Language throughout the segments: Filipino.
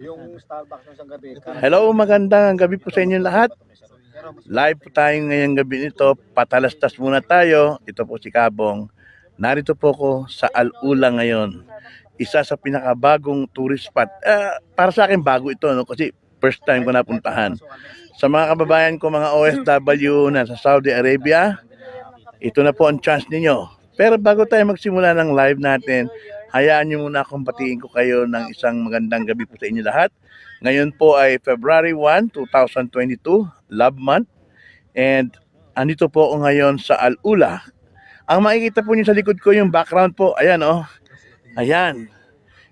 Yung Starbucks ng gabi. Hello, magandang gabi po sa inyo lahat. Live po tayo ngayong gabi nito. Patalastas muna tayo. Ito po si Kabong. Narito po ko sa Alula ngayon. Isa sa pinakabagong tourist spot. Ah, para sa akin bago ito no kasi first time ko napuntahan. Sa mga kababayan ko mga OFW na sa Saudi Arabia, ito na po ang chance ninyo. Pero bago tayo magsimula ng live natin, hayaan nyo muna akong batiin ko kayo ng isang magandang gabi po sa inyo lahat. Ngayon po ay February 1, 2022, Love Month. And andito po ako ngayon sa Al-Ula. Ang makikita po niyo sa likod ko yung background po, ayan oh. Ayan.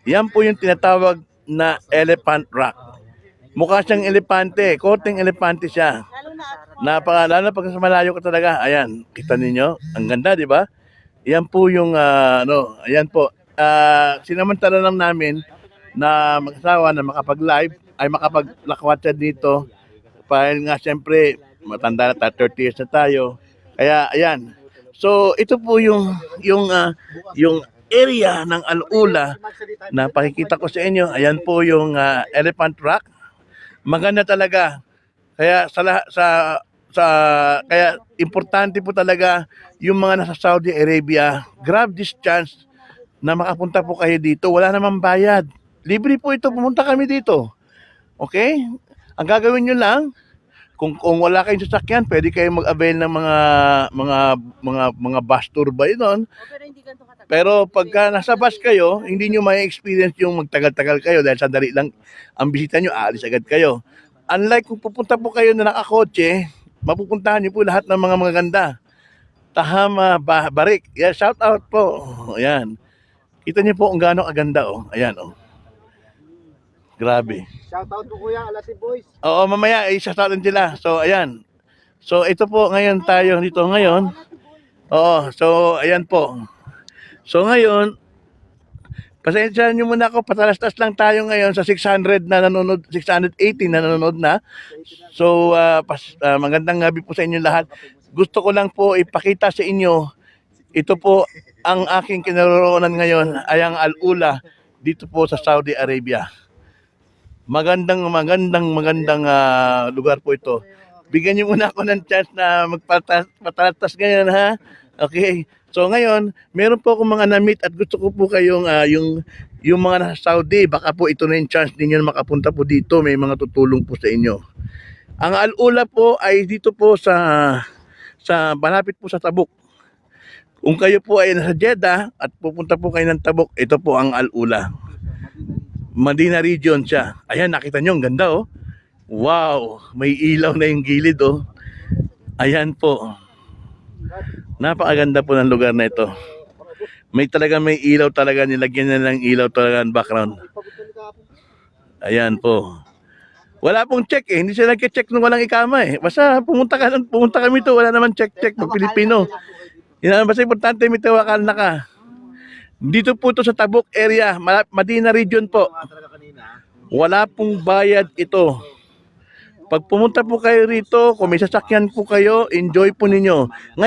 Yan po yung tinatawag na Elephant Rock. Mukha siyang elepante, korteng elepante siya. Napaka, lalo pag sa malayo ka talaga. Ayan, kita ninyo. Ang ganda, di ba? Yan po yung, ah, ano, ayan po. Ah, sinamantala lang namin na mag-asawa na makapag-live, ay makapag-lakwatsa dito. Dahil nga, siyempre, matanda na tayo, 30 years na tayo. Kaya, ayan. So, ito po yung, yung, ah, yung area ng Alula na pakikita ko sa inyo. Ayan po yung ah, Elephant Rock. Maganda talaga. Kaya sa sa sa kaya importante po talaga yung mga nasa Saudi Arabia, grab this chance na makapunta po kayo dito. Wala namang bayad. Libre po ito, pumunta kami dito. Okay? Ang gagawin nyo lang, kung, kung wala kayong sasakyan, pwede kayong mag-avail ng mga mga mga mga bus tour ba yun? oh, pero hindi ganito katagal. Pero pagka nasa bus kayo, hindi nyo may experience yung magtagal-tagal kayo dahil sandali lang ang bisita nyo, aalis agad kayo. Unlike kung pupunta po kayo na nakakotse, mapupuntahan nyo po lahat ng mga magaganda. Tahama, ba, Barik. Yeah, shout out po. Ayan. Kita niyo po kung gaano kaganda oh. Ayan oh. Grabe. Shoutout po kuya, Alati Boys. Oo, mamaya isa-shout out din sila. So ayan. So ito po ngayon tayo dito ngayon. Oo, so ayan po. So ngayon, pasensya nyo muna ako, patalastas lang tayo ngayon sa 600 na nanonood, 680 na nanonood na. So ah, pas, ah, magandang gabi po sa inyo lahat. Gusto ko lang po ipakita sa inyo, ito po ang aking kinaroroonan ngayon ay ang Al-Ula dito po sa Saudi Arabia. Magandang, magandang, magandang ah, lugar po ito. Bigyan niyo muna ako ng chance na magpatatas ngayon ha. Okay. So ngayon, meron po akong mga na-meet at gusto ko po kayong ah, yung yung mga nasa Saudi, baka po ito na yung chance ninyo na makapunta po dito. May mga tutulong po sa inyo. Ang Al-Ula po ay dito po sa sa malapit po sa Tabuk. Kung kayo po ay nasa Jeddah at pupunta po kayo ng Tabuk, ito po ang Al-Ula. Medina region siya. Ayan, nakita nyo, ang ganda oh. Wow, may ilaw na yung gilid oh. Ayan po. Napakaganda po ng lugar na ito. May talaga may ilaw talaga, nilagyan na ng ilaw talaga ang background. Ayan po. Wala pong check eh. Hindi sila nag-check nung walang ikama eh. Basta pumunta ka pumunta kami to, wala naman check-check pag Pilipino. Yan ang basta importante may tawakal na ka. Dito po to sa Tabuk area, Madina region po. Wala pong bayad ito. Pag pumunta po kayo rito, kung may sasakyan po kayo, enjoy po ninyo. Ngayon,